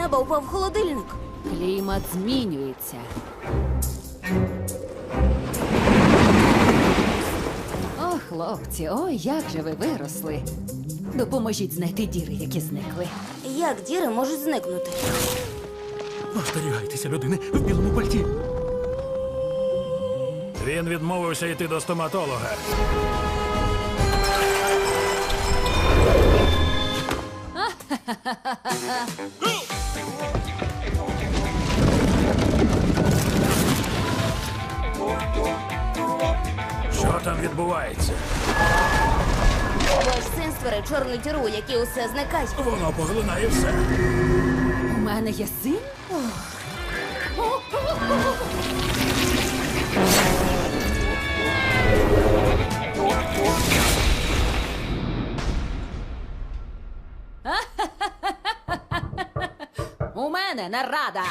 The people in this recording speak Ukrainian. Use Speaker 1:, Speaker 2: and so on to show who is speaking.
Speaker 1: неба упав холодильник.
Speaker 2: Клімат змінюється. О, хлопці, ой, як же ви виросли. Допоможіть знайти діри, які зникли.
Speaker 1: Як діри можуть зникнути?
Speaker 3: Остерігайтеся людини в білому пальті.
Speaker 4: Він відмовився йти до стоматолога. Що там відбувається?
Speaker 1: Ваш син створив чорну діру, у усе зникає.
Speaker 4: Воно поглинає все.
Speaker 2: У мене є син? У мене нарада.